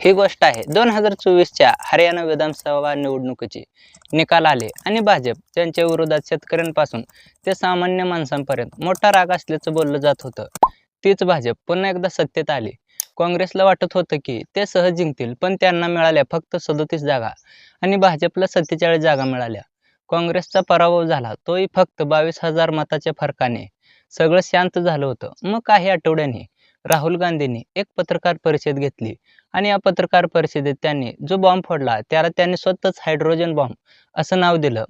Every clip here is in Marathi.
ही गोष्ट आहे. दोन हजार चोवीसच्या हरियाणा विधानसभा निवडणुकीचे निकाल आले आणि भाजप त्यांच्या विरोधात शेतकऱ्यांपासून ते सामान्य माणसांपर्यंत मोठा राग असल्याचं बोललं जात होतं. तीच भाजप पुन्हा एकदा सत्तेत आली. काँग्रेसला वाटत होतं की ते सहज जिंकतील पण त्यांना मिळाल्या फक्त सदोतीस जागा आणि भाजपला सत्तेचाळीस जागा मिळाल्या. काँग्रेसचा पराभव झाला तोही फक्त बावीस हजार मताच्या फरकाने. सगळं शांत झालं होतं. मग काही आठवड्यांनी राहुल गांधींनी एक पत्रकार परिषद घेतली. आणि या पत्रकार परिषदेत त्यांनी जो बॉम्ब फोडला त्याला त्यांनी स्वतःच हायड्रोजन बॉम्ब असं नाव दिलं.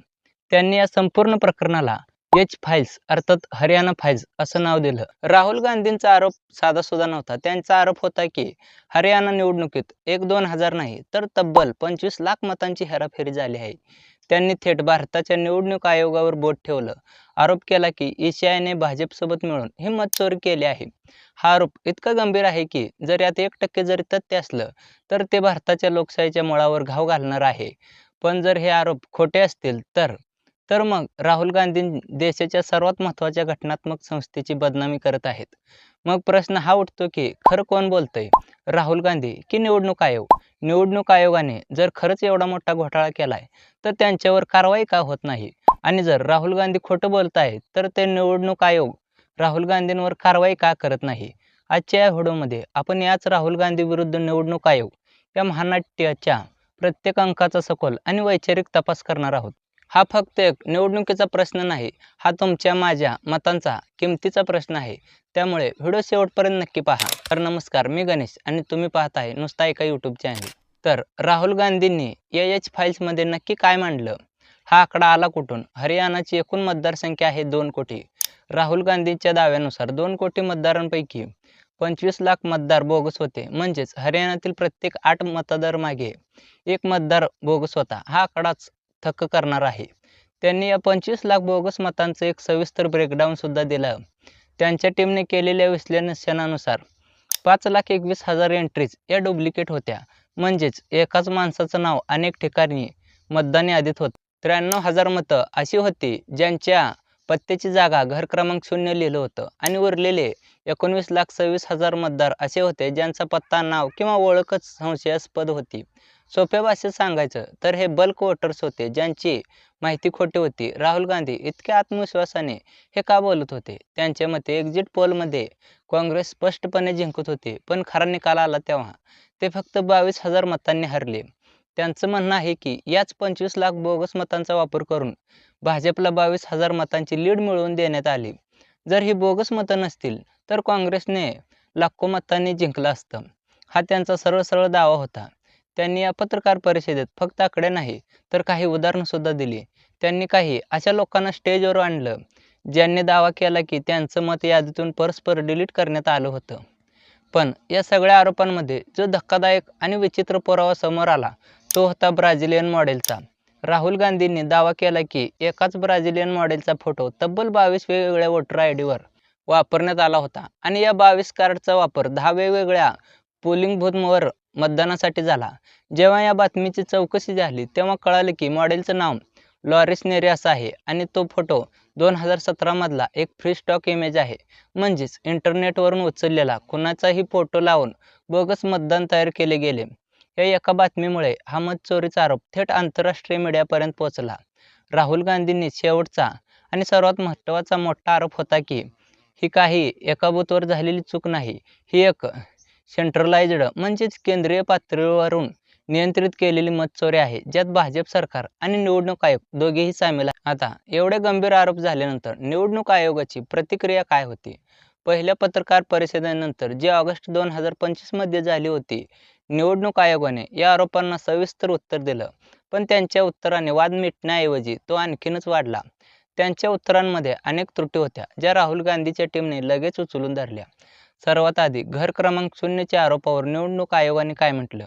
त्यांनी या संपूर्ण प्रकरणाला एच फाईल्स अर्थात हरियाणा फाईल्स असं नाव दिलं. राहुल गांधींचा आरोप साधा सुद्धा नव्हता. त्यांचा आरोप होता की हरियाणा निवडणुकीत एक दोन हजार नाही तर तब्बल पंचवीस लाख मतांची हेराफेरी झाली आहे. त्यांनी थेट भारताच्या निवडणूक आयोगावर बोट ठेवलं. आरोप केला की ईशायाने भाजपसोबत मिळून हिंमत मतचोरी केली आहे. हा आरोप इतका गंभीर आहे की जर यात एक टक्के जरी तथ्य असलं तर ते भारताच्या लोकशाहीच्या मुळावर घाव घालणार आहे. पण जर हे आरोप खोटे असतील तर तर मग राहुल गांधी देशाच्या सर्वात महत्त्वाच्या घटनात्मक संस्थेची बदनामी करत आहेत. मग प्रश्न हा उठतो की खरं कोण बोलतंय? राहुल गांधी की निवडणूक आयोग? निवडणूक आयोगाने जर खरंच एवढा मोठा घोटाळा केलाय तर त्यांच्यावर कारवाई का होत नाही? आणि जर राहुल गांधी खोटं बोलत आहेत तर ते निवडणूक आयोग राहुल गांधींवर कारवाई का करत नाही? आजच्या या व्हिडिओमध्ये आपण याच राहुल गांधी विरुद्ध निवडणूक आयोग या महानाट्याच्या प्रत्येक अंकाचा सखोल आणि वैचारिक तपास करणार आहोत. हा फक्त एक निवडणुकीचा प्रश्न नाही हा तुमच्या माझ्या मतांचा किमतीचा प्रश्न आहे. त्यामुळे व्हिडिओ शेवटपर्यंत नक्की पहा. तर नमस्कार मी गणेश आणि तुम्ही पाहत आहे नुसता एका यूट्यूब चॅनल तर राहुल गांधींनी ए एच फाईल्समध्ये नक्की काय मांडलं? हा आकडा आला कुठून? हरियाणाची एकूण मतदारसंख्या आहे दोन कोटी. राहुल गांधींच्या दाव्यानुसार दोन कोटी मतदारांपैकी पंचवीस लाख मतदार बोगस होते. म्हणजेच हरियाणातील प्रत्येक आठ मतदार मागे एक मतदार बोगस होता. हा आकडाच थक्क करणार आहे. त्यांनी या पंचवीस लाख बोगस मतांचं एक सविस्तर ब्रेकडाऊनसुद्धा दिलं. त्यांच्या टीमने केलेल्या विश्लेषणानुसार पाच लाख एकवीस हजार एंट्रीज या डुप्लिकेट होत्या. म्हणजेच एकाच माणसाचं नाव अनेक ठिकाणी मतदान यादीत होतं. त्र्याण्णव हजार मतं अशी होती ज्यांच्या पत्त्याची जागा घर क्रमांक शून्य लिहिलं होतं आणि उरलेले एकोणवीस लाख सव्वीस हजार मतदार असे होते ज्यांचा पत्ता नाव किंवा ओळखच संशयास्पद होती. सोप्या भाषेत सांगायचं तर हे बल्क वोटर्स होते ज्यांची माहिती खोटी होती. राहुल गांधी इतक्या आत्मविश्वासाने हे का बोलत होते? त्यांच्या मते एक्झिट पोलमध्ये काँग्रेस स्पष्टपणे जिंकत होते पण खरा निकाल आला तेव्हा. ते फक्त बावीस हजार मतांनी हरले. त्यांचं म्हणणं आहे की याच पंचवीस लाख बोगस मतांचा वापर करून भाजपला बावीस हजार मतांची लीड मिळवून देण्यात आली. जर ही बोगस मतं नसतील तर काँग्रेसने लाखो मतांनी जिंकलं असतं. हा त्यांचा सरळ सरळ दावा होता. त्यांनी या पत्रकार परिषदेत फक्त आकडे नाही तर काही उदाहरणंसुद्धा दिली. त्यांनी काही अशा लोकांना स्टेजवर आणलं ज्यांनी दावा केला की त्यांचं मत यादीतून परस्पर डिलीट करण्यात आलं होतं. पण या सगळ्या आरोपांमध्ये जो धक्कादायक आणि विचित्र पुरावा समोर आला तो होता ब्राझिलियन मॉडेलचा. राहुल गांधींनी दावा केला की एकाच ब्राझिलियन मॉडेलचा फोटो तब्बल बावीस वेगवेगळ्या वोटर आय डीवर वापरण्यात आला होता. आणि या बावीस कार्डचा वापर दहा वेगवेगळ्या पोलिंग बूथवर मतदानासाठी झाला. जेव्हा या बातमीची चौकशी झाली तेव्हा कळाले की मॉडेलचं नाव लॉरिस नेरियास आहे आणि तो फोटो दोन हजार सतरामधला एक फ्री स्टॉक इमेज आहे. म्हणजेच इंटरनेटवरून उचललेला कुणाचाही फोटो लावून बोगस मतदान तयार केले गेले. या एका बातमीमुळे हा मत चोरीचा आरोप थेट आंतरराष्ट्रीय मीडियापर्यंत पोहोचला. राहुल गांधींनी शेवटचा आणि सर्वात महत्त्वाचा मोठा आरोप होता की ही काही एका बूथवर झालेली चूक नाही ही एक सेंट्रलाइज्ड म्हणजेच केंद्रीय पातळीवरून नियंत्रित केलेली मतचोरी आहे ज्यात भाजप सरकार आणि निवडणूक आयोग दोघेही सामील आहेत. आता एवढे गंभीर आरोप झाल्यानंतर निवडणूक आयोगाची प्रतिक्रिया काय होती? पहिल्या पत्रकार परिषदेनंतर जी ऑगस्ट दोन हजार पंचवीसमध्ये झाली होती निवडणूक आयोगाने या आरोपांना सविस्तर उत्तर दिलं. पण त्यांच्या उत्तराने वाद मिटण्याऐवजी तो आणखीनच वाढला. त्यांच्या उत्तरांमध्ये अनेक त्रुटी होत्या ज्या राहुल गांधीच्या टीमने लगेच उचलून धरल्या. सर्वात आधी घर क्रमांक शून्यच्या आरोपावर निवडणूक आयोगाने काय म्हटलं?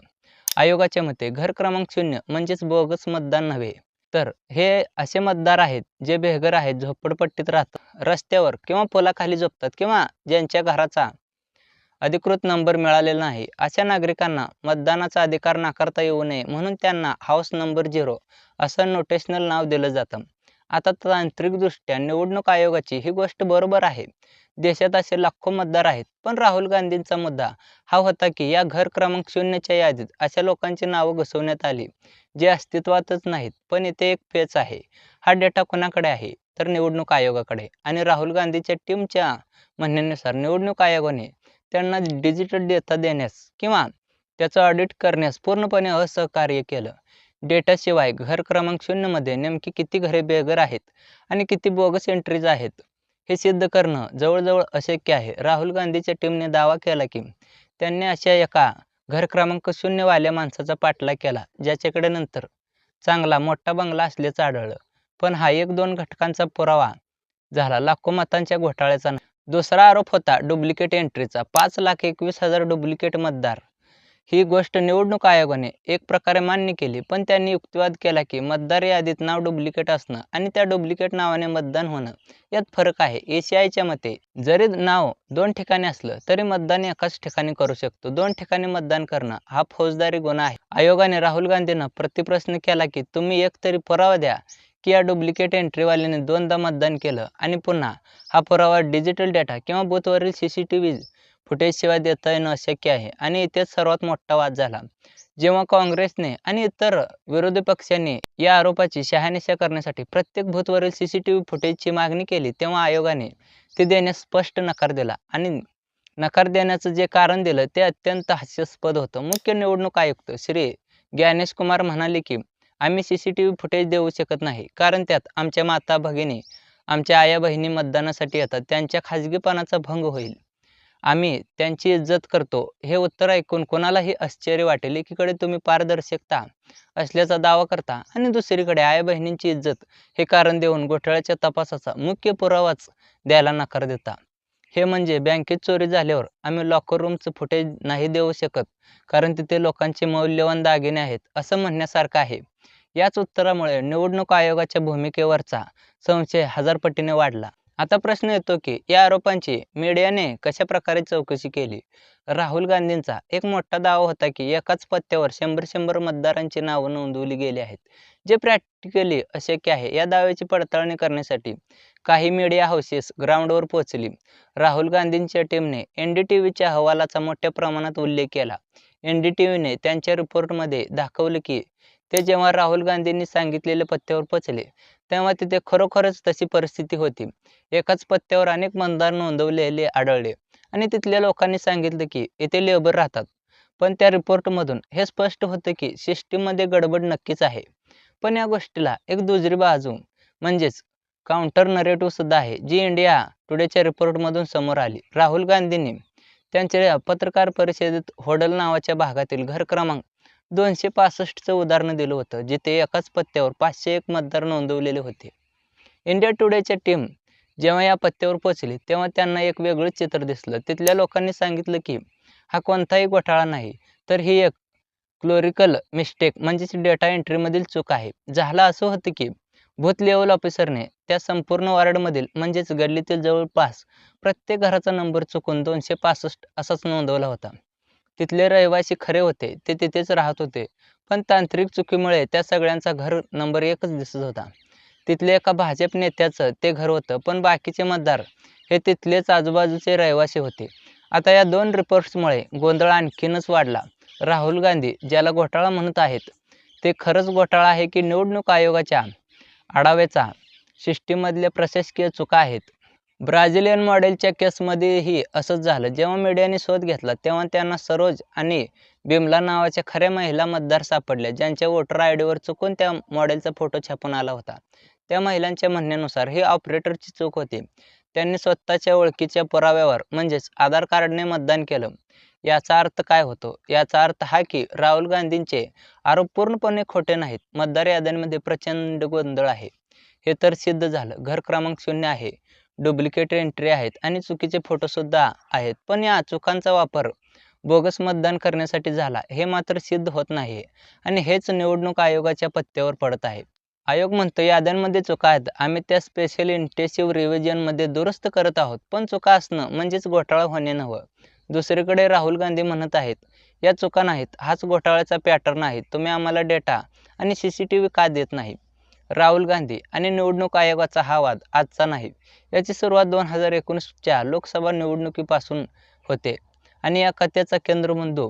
आयोगाच्या मते घर क्रमांक शून्य म्हणजेच बोगस मतदान नव्हे. तर हे असे मतदार आहेत जे बेघर आहेत झोपडपट्टीत राहतात रस्त्यावर किंवा पुलाखाली झोपतात किंवा ज्यांच्या घराचा अधिकृत नंबर मिळालेला नाही अशा नागरिकांना मतदानाचा अधिकार नाकारता येऊ नये म्हणून त्यांना हाऊस नंबर झिरो असं नोटेशनल नाव दिलं जातं. आता तांत्रिकदृष्ट्या निवडणूक आयोगाची ही गोष्ट बरोबर आहे. देशात असे लाखो मतदार आहेत पण राहुल गांधींचा मुद्दा हा होता की या घर क्रमांक शून्यच्या यादीत अशा लोकांची नावं घुसवण्यात आली जे अस्तित्वातच नाहीत पण इथे एक पेच आहे. हा डेटा कोणाकडे आहे? तर निवडणूक आयोगाकडे. आणि राहुल गांधीच्या टीमच्या म्हणण्यानुसार निवडणूक आयोगाने त्यांना डिजिटल डेटा देण्यास किंवा त्याचं ऑडिट करण्यास पूर्णपणे असहकार्य केलं. डेटाशिवाय घर क्रमांक शून्यमध्ये नेमकी किती घरे बेघर आहेत आणि किती बोगस एंट्रीज आहेत? हे सिद्ध करणं जवळजवळ अशक्य आहे. राहुल गांधीच्या टीमने दावा केला की त्यांनी अशा एका घर क्रमांक शून्यवाल्या माणसाचा पाठलाग केला ज्याच्याकडे नंतर चांगला मोठा बंगला असल्याचं आढळलं. पण हा एक दोन घटकांचा पुरावा झाला. लाखो मतांच्या घोटाळ्याचा दुसरा आरोप होता डुप्लिकेट एंट्रीचा पाच लाख एकवीस हजार डुप्लिकेट मतदार. ही गोष्ट निवडणूक आयोगाने एक प्रकारे मान्य केली पण त्यांनी युक्तिवाद केला की मतदार यादीत नाव डुप्लिकेट असणं आणि त्या डुप्लिकेट नावाने मतदान होणं यात फरक आहे. एसीआयच्या मते जरी नाव दोन ठिकाणी असलं तरी मतदान एकाच ठिकाणी करू शकतो. दोन ठिकाणी मतदान करणं हा फौजदारी गुन्हा आहे. आयोगाने राहुल गांधींना प्रतिप्रश्न केला की तुम्ही एक तरी पुरावा द्या की या डुप्लिकेट एंट्रीवाल्याने दोनदा मतदान केलं आणि पुन्हा हा पुरावा डिजिटल डेटा किंवा बूथवरील सी सी टी व्ही फुटेजशिवाय देता येणं अशक्य आहे? आणि इथेच सर्वात मोठा वाद झाला. जेव्हा काँग्रेसने आणि इतर विरोधी पक्षांनी या आरोपाची शहानिशा करण्यासाठी प्रत्येक भूतवरील सी सी टी व्ही फुटेजची मागणी केली तेव्हा आयोगाने ते देण्यास स्पष्ट नकार दिला. आणि नकार देण्याचं जे कारण दिलं ते अत्यंत हास्यास्पद होतं. मुख्य निवडणूक आयुक्त श्री ज्ञानेश कुमार म्हणाले की आम्ही C C T V footage देऊ शकत नाही कारण त्यात आमच्या माता भगिनी आमच्या आया बहिणी मतदानासाठी येतात. त्यांच्या खाजगीपणाचा भंग होईल. आम्ही त्यांची इज्जत करतो. हे उत्तर ऐकून कोणालाही आश्चर्य वाटेल. एकीकडे तुम्ही पारदर्शकता असल्याचा दावा करता आणि दुसरीकडे आई बहिणींची इज्जत हे कारण देऊन घोटाळ्याच्या तपासाचा मुख्य पुरावाच द्यायला नकार देता. हे म्हणजे बँकेत चोरी झाल्यावर आम्ही लॉकर रूमचं फुटेज नाही देऊ शकत कारण तिथे लोकांचे मौल्यवान दागिने आहेत असं म्हणण्यासारखं आहे. याच उत्तरामुळे निवडणूक आयोगाच्या भूमिकेवरचा संशय हजार पटीने वाढला. आता प्रश्न येतो की या आरोपांची मीडियाने कशा प्रकारे चौकशी केली? राहुल गांधींचा एक मोठा दावा होता की एकाच पत्त्यावर शंभर शंभर मतदारांची नावं नोंदवली गेली आहेत. जे प्रॅक्टिकली अशक्य आहे या दाव्याची पडताळणी करण्यासाठी काही मीडिया हाऊसेस ग्राउंडवर पोहोचली. राहुल गांधींच्या टीमने एन डी टी व्हीच्या अहवालाचा मोठ्या प्रमाणात उल्लेख केला. एन डी टी व्हीने त्यांच्या रिपोर्टमध्ये दाखवलं की ते जेव्हा राहुल गांधींनी सांगितलेल्या पत्त्यावर पोचले तेव्हा तिथे खरोखरच तशी परिस्थिती होती. एकाच पत्त्यावर अनेक मतदार नोंदवलेले आढळले आणि तिथल्या लोकांनी सांगितलं की येथे लेबर राहतात. पण त्या रिपोर्टमधून हे स्पष्ट होतं की सिस्टीममध्ये गडबड नक्कीच आहे. पण या गोष्टीला एक दुसरी बाजू म्हणजेच काउंटर नरेटिव्ह सुद्धा आहे जी इंडिया टुडेच्या रिपोर्टमधून समोर आली. राहुल गांधींनी त्यांच्या पत्रकार परिषदेत होडल नावाच्या भागातील घर क्रमांक दोनशे पासष्टचं उदाहरण दिलं होतं जिथे एकाच पत्त्यावर पाचशे एक मतदार नोंदवलेले होते. इंडिया टुडेच्या टीम जेव्हा या पत्त्यावर पोचली तेव्हा त्यांना एक वेगळंच चित्र दिसलं. तिथल्या लोकांनी सांगितलं की हा कोणताही घोटाळा नाही तर ही एक क्लोरिकल मिस्टेक म्हणजेच डेटा एंट्रीमधील चूक आहे. झालं असं होतं की बूथ लेवल ऑफिसरने त्या संपूर्ण वॉर्डमधील म्हणजेच गल्लीतील जवळपास प्रत्येक घराचा नंबर चुकून दोनशे पासष्ट असाच नोंदवला होता. तिथले रहिवासी खरे होते ते तिथेच राहत होते. पण तांत्रिक चुकीमुळे त्या सगळ्यांचा घर नंबर एकच दिसत होता. तिथले एका भाजप नेत्याचं ते घर होतं पण बाकीचे मतदार हे तिथलेच आजूबाजूचे रहिवासी होते. आता या दोन रिपोर्ट्समुळे गोंधळ आणखीनच वाढला. राहुल गांधी ज्याला घोटाळा म्हणत आहेत ते खरंच घोटाळा आहे की निवडणूक आयोगाच्या आढाव्याचा? सिस्टीममधल्या प्रशासकीय चुका आहेत. ब्राझिलियन मॉडेलच्या केसमध्येही असंच झालं. जेव्हा मीडियाने शोध घेतला तेव्हा त्यांना सरोज आणि बिमला नावाच्या खऱ्या महिला मतदार सापडल्या ज्यांच्या वोटर आय डीवर चुकून त्या मॉडेलचा फोटो छापून आला होता. त्या महिलांच्या म्हणण्यानुसार ही ऑपरेटरची चूक होती. त्यांनी स्वतःच्या ओळखीच्या पुराव्यावर म्हणजेच आधार कार्डने मतदान केलं. याचा अर्थ काय होतो? याचा अर्थ हा की राहुल गांधींचे आरोप पूर्णपणे खोटे नाहीत. मतदार याद्यांमध्ये प्रचंड गोंधळ आहे. हे तर सिद्ध झालं. घर क्रमांक शून्य आहे. डुप्लिकेट एंट्री आहेत आणि चुकीचे फोटोसुद्धा आहेत. पण या चुकांचा वापर बोगस मतदान करण्यासाठी झाला हे मात्र सिद्ध होत नाही आणि हेच निवडणूक आयोगाच्या पत्त्यावर पडत आहे. आयोग म्हणतो याद्यांमध्ये चुका आहेत. आम्ही त्या स्पेशल इंटेन्सिव्ह रिव्हिजनमध्ये दुरुस्त करत आहोत. पण चुका असणं म्हणजेच घोटाळा होणे नव्हं. दुसरीकडे राहुल गांधी म्हणत आहेत या चुका नाहीत. हाच घोटाळ्याचा पॅटर्न आहे. तुम्ही आम्हाला डेटा आणि सी सी टी व्ही का देत नाही? राहुल गांधी आणि निवडणूक आयोगाचा हा वाद आजचा नाही. याची सुरुवात दोन हजार एकोणीसच्या लोकसभा निवडणुकीपासून होते आणि या कथेचा केंद्रबिंदू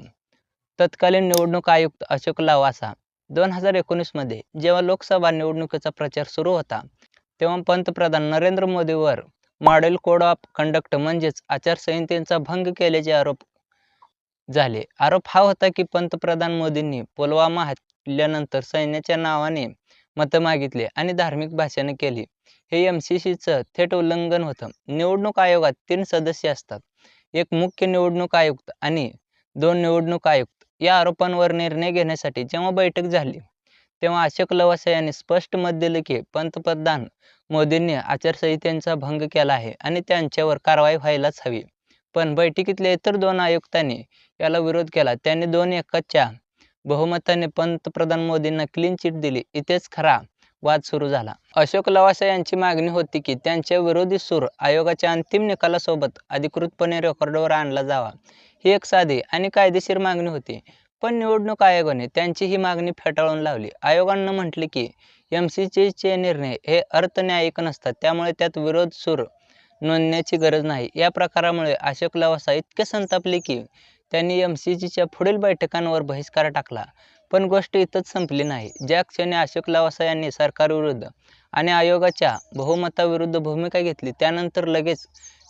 तत्कालीन निवडणूक आयुक्त अशोक लवासा. दोन हजार एकोणीसमध्ये जेव्हा लोकसभा निवडणुकीचा प्रचार सुरू होता तेव्हा पंतप्रधान नरेंद्र मोदीवर मॉडेल कोड ऑफ कंडक्ट म्हणजेच आचारसंहितेचा भंग केल्याचे आरोप झाले. आरोप हा होता की पंतप्रधान मोदींनी पुलवामा हल्ल्यानंतर सैन्याच्या नावाने मतं मागितली आणि धार्मिक भाषणे केली. हे एम सी सीचं थेट उल्लंघन होतं. निवडणूक आयोगात तीन सदस्य असतात. एक मुख्य निवडणूक आयुक्त आणि दोन निवडणूक आयुक्त. या आरोपांवर निर्णय घेण्यासाठी जेव्हा बैठक झाली तेव्हा अशोक लवासा यांनी स्पष्ट मत दिले की पंतप्रधान मोदींनी आचारसंहितेचा भंग केला आहे आणि त्यांच्यावर कारवाई व्हायलाच हवी. पण बैठकीतल्या इतर दोन आयुक्तांनी याला विरोध केला. त्यांनी दोन एकाच्या बहुमताने पंतप्रधान मोदींना क्लीन चिट दिली. इथेच खरा वाद सुरू झाला. अशोक लवासा यांची मागणी होती की त्यांच्या विरोधी सूर आयोगाच्या अंतिम निकालासोबत अधिकृतपणे रेकॉर्डवर आणला जावा. ही एक साधी आणि कायदेशीर मागणी होती. पण निवडणूक आयोगाने त्यांची ही मागणी फेटाळून लावली. आयोगानं म्हटले की एम सी चे निर्णय हे अर्थन्यायिक नसतात. त्यामुळे त्यात विरोध सूर नोंदण्याची गरज नाही. या प्रकारामुळे अशोक लवासा इतके संतापले की त्यांनी एम सी जीच्या पुढील बैठकांवर बहिष्कार टाकला. पण गोष्ट इथंच संपली नाही. ज्या क्षणी अशोक लवासा यांनी सरकारविरुद्ध आणि आयोगाच्या बहुमताविरुद्ध भूमिका घेतली त्यानंतर लगेच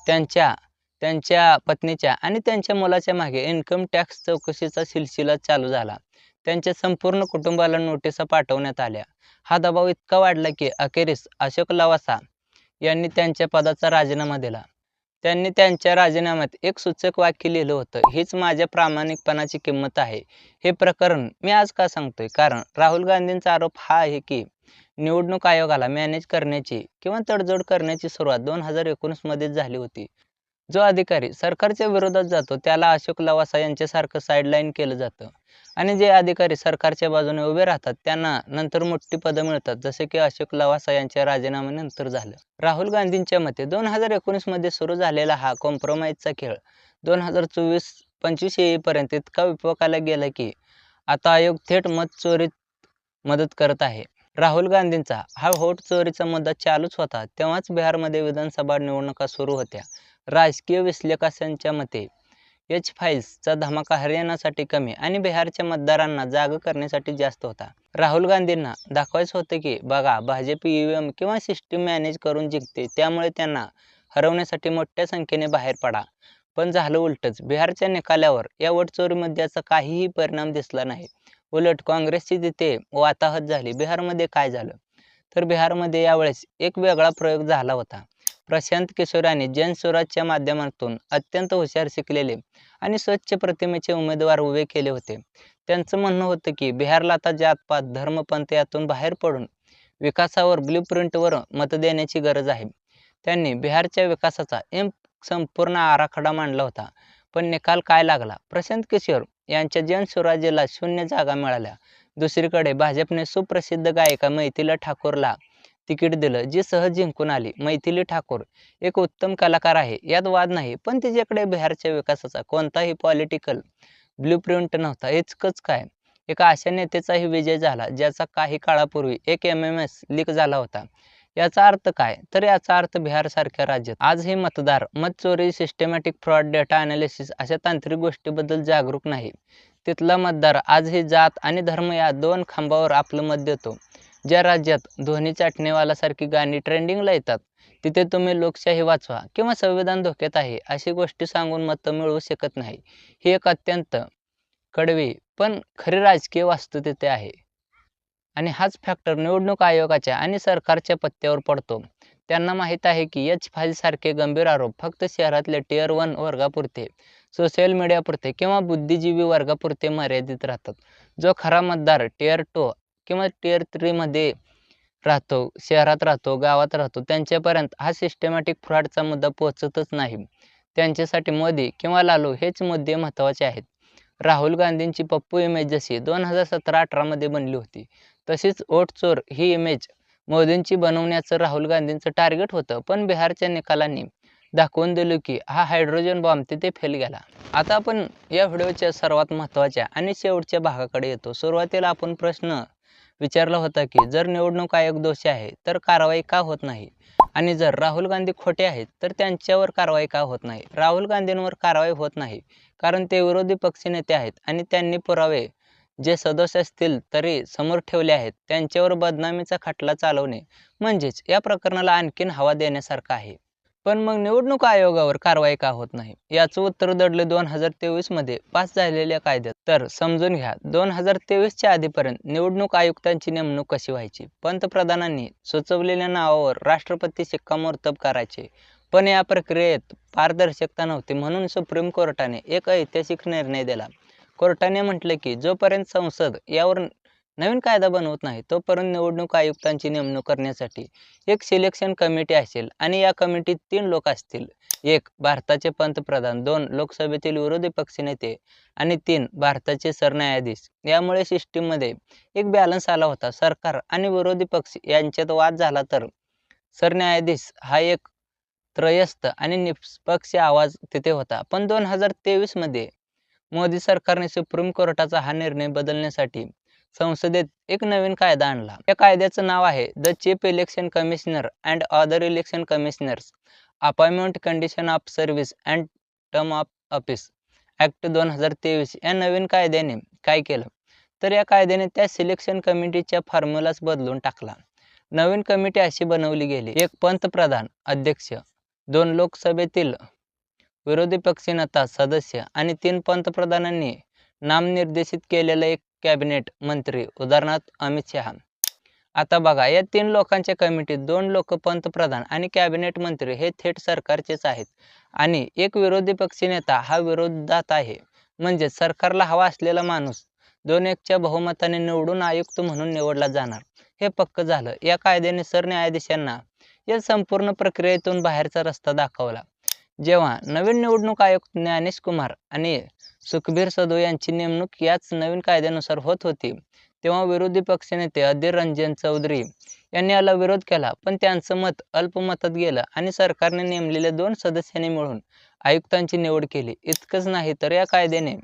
त्यांच्या त्यांच्या पत्नीच्या आणि त्यांच्या मुलाच्या मागे इन्कम टॅक्स चौकशीचा सिलसिला चालू झाला. त्यांच्या संपूर्ण कुटुंबाला नोटिसा पाठवण्यात आल्या. हा दबाव इतका वाढला की अखेरीस अशोक लवासा यांनी त्यांच्या पदाचा राजीनामा दिला. त्यांनी त्यांच्या राजीनाम्यात एक सूचक वाक्य लिहिलं होतं. हीच माझ्या प्रामाणिकपणाची किंमत आहे. हे प्रकरण मी आज का सांगतोय? कारण राहुल गांधींचा आरोप हा आहे की निवडणूक आयोगाला मॅनेज करण्याची किंवा तडजोड करण्याची सुरुवात दोन हजार एकोणीसमध्येच झाली होती. जो अधिकारी सरकारच्या विरोधात जातो त्याला अशोक लवासा यांच्यासारखं साईडलाईन केलं जातं. आणि जे अधिकारी सरकारच्या बाजूने उभे राहतात त्यांना नंतर मोठी पदं मिळतात. जसे की अशोक लवासा यांच्या राजीनाम्यानंतर झालं. राहुल गांधींच्या मते दोन हजार एकोणीसमध्ये सुरू झालेला हा कॉम्प्रोमाइजचा खेळ दोन हजार चोवीस पंचवीस येईपर्यंत इतका विपकाला गेला की आता आयोग थेट मत चोरीत मदत करत आहे. राहुल गांधींचा हा व्होट चोरीचा मुद्दा चालूच होता. तेव्हाच बिहारमध्ये विधानसभा निवडणुका सुरू होत्या. राजकीय विश्लेषकांच्या मते एच फाईल्सचा धमाका हरियाणासाठी कमी आणि बिहारच्या मतदारांना जाग करण्यासाठी जास्त होता. राहुल गांधींना दाखवायचं होतं की बघा भाजप ईव्हीएम किंवा सिस्टीम मॅनेज करून जिंकते त्यामुळे त्यांना हरवण्यासाठी मोठ्या संख्येने बाहेर पडा. पण झालं उलटच बिहारच्या निकालावर या वोटचोरीमध्ये याचा काहीही परिणाम दिसला नाही. उलट काँग्रेसची तिथे वाताहत झाली बिहारमध्ये काय झालं? तर बिहारमध्ये यावेळेस एक वेगळा प्रयोग झाला होता. प्रशांत किशोर यांनी स्वराजच्या माध्यमातून अत्यंत हुशार शिकलेले आणि स्वच्छ प्रतिमेचे उमेदवार उभे केले होते. त्यांचं म्हणणं होतं की बिहारला आता जातपात धर्मपंथ यातून बाहेर पडून विकासावर ब्ल्यू प्रिंटवर मत देण्याची गरज आहे. त्यांनी बिहारच्या विकासाचा एम संपूर्ण आराखडा मांडला होता. पण निकाल काय लागला? प्रशांत किशोर यांच्या जनस्वराज्याला शून्य जागा मिळाल्या. दुसरीकडे भाजपने सुप्रसिद्ध गायिका मैथिला ठाकूरला तिकीट दिलं जी सहज जिंकून आली. मैथिली ठाकूर एक उत्तम कलाकार आहे. यात वाद नाही पण तिच्याकडे बिहारच्या विकासाचा कोणताही पॉलिटिकल ब्ल्यू प्रिंट नव्हता. इतकंच काय? एका अशा नेत्याचाही विजय झाला ज्याचा काही काळापूर्वी एक एम एम एस लीक झाला होता. याचा अर्थ काय? तर याचा अर्थ बिहारसारख्या राज्यात आज हे मतदार मत चोरी सिस्टमॅटिक फ्रॉड डेटा अनालिसिस अशा तांत्रिक गोष्टीबद्दल जागरूक नाही. तिथला मतदार आज हे जात आणि धर्म या दोन खांबावर आपलं मत देतो. ज्या राज्यात धोनी चाटणेवालासारखी गाणी ट्रेंडिंगला येतात तिथे तुम्ही लोकशाही वाचवा किंवा संविधान धोक्यात आहे अशी गोष्टी सांगून मतं मिळवू शकत नाही. ही एक अत्यंत कडवी पण खरी राजकीय वास्तू तिथे आहे. आणि हाच फॅक्टर निवडणूक आयोगाच्या आणि सरकारच्या पत्त्यावर पडतो. त्यांना माहीत आहे की एच फाईलसारखे गंभीर आरोप फक्त शहरातल्या टिअर वन वर्गापुरते सोशल मीडियापुरते किंवा बुद्धिजीवी वर्गापुरते मर्यादित राहतात. जो खरा मतदार टिअर टू किंवा टिअर थ्रीमध्ये राहतो शहरात राहतो गावात राहतो त्यांच्यापर्यंत हा सिस्टमॅटिक फ्रॉडचा मुद्दा पोहोचतच नाही. त्यांच्यासाठी मोदी किंवा लालू हेच मुद्दे महत्त्वाचे आहेत. राहुल गांधींची पप्पू इमेज जशी दोन हजार सतरा अठरामध्ये बनली होती तशीच ओट चोर ही इमेज मोदींची बनवण्याचं राहुल गांधींचं टार्गेट होतं पण बिहारच्या निकालांनी दाखवून दिलं की हा हायड्रोजन बॉम्ब तिथे फेल गेला. आता आपण या व्हिडिओच्या सर्वात महत्त्वाच्या आणि शेवटच्या भागाकडे येतो. सुरुवातीला आपण प्रश्न विचारला होता की जर निवडणूक आयोग दोषी आहे तर कारवाई का होत नाही? आणि जर राहुल गांधी खोटे आहेत तर त्यांच्यावर कारवाई का होत नाही? राहुल गांधींवर कारवाई होत नाही कारण ते विरोधी पक्षनेते आहेत आणि त्यांनी पुरावे जे सदस्य असतील तरी समोर ठेवले आहेत. त्यांच्यावर बदनामीचा खटला चालवणे म्हणजेच या प्रकरणाला आणखीन हवा देण्यासारखं आहे. पण मग निवडणूक आयोगावर कारवाई का होत नाही? याचं उत्तर दडले दोन हजार तेवीसमध्ये पास झालेल्या कायद्यात. तर समजून घ्या दोन हजार तेवीसच्या आधीपर्यंत निवडणूक आयुक्तांची नेमणूक कशी व्हायची? पंतप्रधानांनी सुचवलेल्या नावावर राष्ट्रपती शिक्कामोर्तब करायचे. पण या प्रक्रियेत पारदर्शकता नव्हती म्हणून सुप्रीम कोर्टाने एक ऐतिहासिक निर्णय दिला. कोर्टाने म्हटलं की जोपर्यंत संसद यावर नवीन कायदा बनवत नाही तोपर्यंत निवडणूक आयुक्तांची नेमणूक करण्यासाठी एक सिलेक्शन कमिटी असेल आणि या कमिटीत तीन लोक असतील. एक भारताचे पंतप्रधान दोन लोकसभेतील विरोधी पक्षनेते आणि तीन भारताचे सरन्यायाधीश. यामुळे सिस्टीममध्ये एक बॅलन्स आला होता. सरकार आणि विरोधी पक्ष यांच्यात वाद झाला तर सरन्यायाधीश हा एक त्रयस्थ आणि निष्पक्ष आवाज तिथे होता. पण दोन हजार तेवीसमध्ये मोदी सरकारने सुप्रीम कोर्टाचा हा निर्णय बदलण्यासाठी संसदेत एक नवीन कायदा आणला. या कायद्याचं नाव आहे the Chief Election Commissioner and Other Election Commissioners Appointment Condition of Service and Term of Office Act दोन हजार तेवीस. या नवीन कायद्याने काय केलं? तर या कायद्याने त्या सिलेक्शन कमिटीच्या फॉर्म्युलाच बदलून टाकला. नवीन कमिटी अशी बनवली गेली. एक पंतप्रधान अध्यक्ष दोन लोकसभेतील विरोधी पक्षनेता सदस्य आणि तीन पंतप्रधानांनी नामनिर्देशित केलेलं एक कॅबिनेट मंत्री उदाहरणार्थ अमित शहा. आता बघा या तीन लोकांच्या कमिटीत दोन लोक पंतप्रधान आणि कॅबिनेट मंत्री हे थेट सरकारचेच आहेत. आणि एक विरोधी पक्षनेता हा विरोधात आहे. म्हणजे सरकारला हवा असलेला माणूस दोन एकच्या बहुमताने निवडून आयुक्त म्हणून निवडला जाणार. हे पक्क झालं. या कायद्याने सरन्यायाधीशांना या संपूर्ण प्रक्रियेतून बाहेरचा रस्ता दाखवला. जेव्हा नवीन निवडणूक आयुक्त ज्ञानेश कुमार आणि सुखबीर सदो यांची नेमणूक याच नवीन कायद्यानुसार होत होती. तेव्हा विरोधी पक्षनेते अधीर रंजन चौधरी यांनी याला विरोध केला पण त्यांचं मत अल्पमतात गेलं आणि सरकारने नेमलेल्या दोन सदस्यांनी मिळून आयुक्तांची निवड केली. इतकंच नाही तर या कायद्याने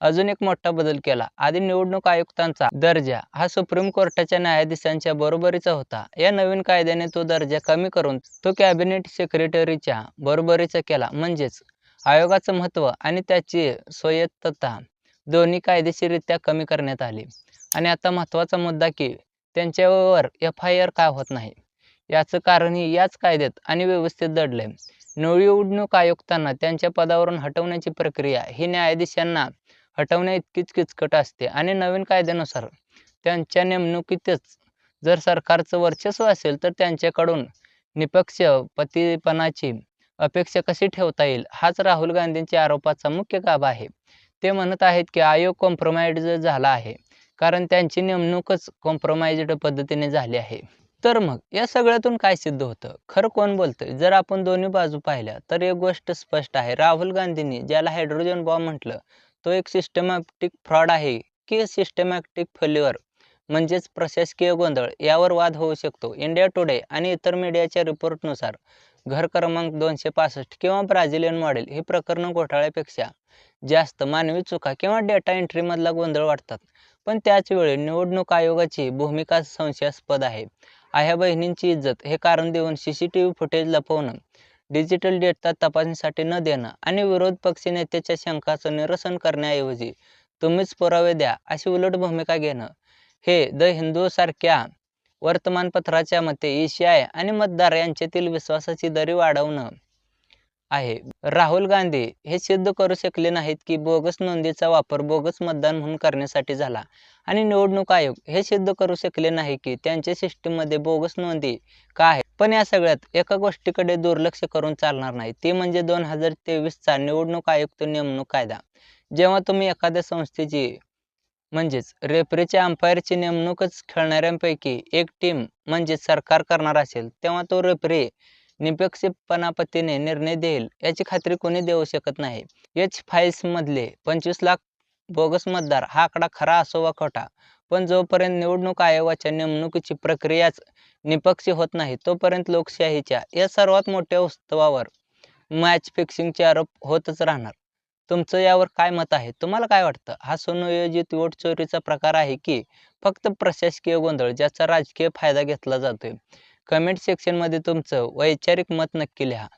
अजून एक मोठा बदल केला. आधी निवडणूक आयुक्तांचा दर्जा हा सुप्रीम कोर्टाच्या न्यायाधीशांच्या बरोबरीचा होता. या नवीन कायद्याने तो दर्जा कमी करून तो कॅबिनेट सेक्रेटरीच्या बरोबरीचा केला. म्हणजेच आयोगाचं महत्त्व आणि त्याची स्वायत्तता दोन्ही कायदेशीररित्या कमी करण्यात आली. आणि आता महत्त्वाचा मुद्दा की त्यांच्यावर एफ आय आर का होत नाही? याचं कारणही याच कायद्यात आणि व्यवस्थेत दडलंय. निवडणूक आयुक्तांना त्यांच्या पदावरून हटवण्याची प्रक्रिया ही न्यायाधीशांना हटवण्या इतकीच किचकट असते आणि नवीन कायद्यानुसार त्यांच्या नेमणुकीतच जर सरकारचं वर्चस्व असेल तर त्यांच्याकडून निपक्षपतीपणाची अपेक्षा कशी ठेवता येईल? हाच राहुल गांधींच्या आरोपाचा मुख्य गाभा आहे. ते म्हणत आहेत की आयोग कॉम्प्रोमाइज झाला आहे. कारण त्यांची नेमणूकच कॉम्प्रोमाइज्ड पद्धतीने झाली आहे. तर मग या सगळ्यातून काय सिद्ध होतं? खरं कोण बोलतंय? जर आपण दोन्ही बाजू पाहिल्या तर एक गोष्ट स्पष्ट आहे. राहुल गांधींनी ज्याला हायड्रोजन बॉम्ब म्हटलं तो एक सिस्टमॅटिक फ्रॉड आहे की सिस्टमॅटिक फेल्युअर म्हणजेच प्रशासकीय गोंधळ यावर वाद होऊ शकतो. इंडिया टुडे आणि इतर मीडियाच्या रिपोर्टनुसार घर क्रमांक दोनशे पासष्ट किंवा ब्राझिलियन मॉडेल ही प्रकरणं घोटाळ्यापेक्षा जास्त मानवी चुका किंवा डेटा एंट्रीमधला गोंधळ वाटतात पण त्याचवेळी निवडणूक आयोगाची भूमिका संशयास्पद आहे. आह्या बहिणींची इज्जत हे कारण देऊन C C T V footage लपवणं digital data तपासणीसाठी न देणं आणि विरोध पक्ष नेत्याच्या शंकाचं निरसन करण्याऐवजी तुम्हीच पुरावे द्या अशी उलट भूमिका घेणं हे द हिंदूसारख्या वर्तमानपत्राच्या मते ईशाय आणि मतदार यांच्यातील विश्वासाची दरी वाढवणं आहे. राहुल गांधी हे सिद्ध करू शकले नाहीत की बोगस नोंदीचा वापर बोगस मतदान म्हणून करण्यासाठी झाला आणि निवडणूक आयोग हे सिद्ध करू शकले नाही की त्यांच्या सिस्टीममध्ये बोगस नोंदी का आहे. पण या सगळ्यात एका गोष्टीकडे दुर्लक्ष करून चालणार नाही ती म्हणजे दोन हजार तेवीसचा निवडणूक आयुक्त नेमणूक कायदा. जेव्हा तुम्ही एखाद्या संस्थेची म्हणजेच रेफरीच्या अंपायरची नेमणूकच खेळणाऱ्यांपैकी एक टीम म्हणजे सरकार करणार असेल तेव्हा तो रेफरी निपक्षपणापतीने निर्णय देईल याची खात्री कोणी देऊ शकत नाही. एच फाईल्समधले पंचवीस लाख बोगस मतदार हा आकडा खरा असो वा खोटा पण जोपर्यंत निवडणूक आयोगाच्या नेमणुकीची प्रक्रियाच निपक्षी होत नाही तोपर्यंत लोकशाहीच्या या सर्वात मोठ्या उत्सवावर मॅच फिक्सिंगचे आरोप होतच राहणार. तुमचं यावर काय मत आहे? तुम्हाला काय वाटतं? हा सुनियोजित वोट चोरीचा प्रकार आहे की फक्त प्रशासकीय गोंधळ ज्याचा राजकीय फायदा घेतला जातोय? कमेंट सेक्शनमध्ये तुमचं वैचारिक मत नक्की लिहा.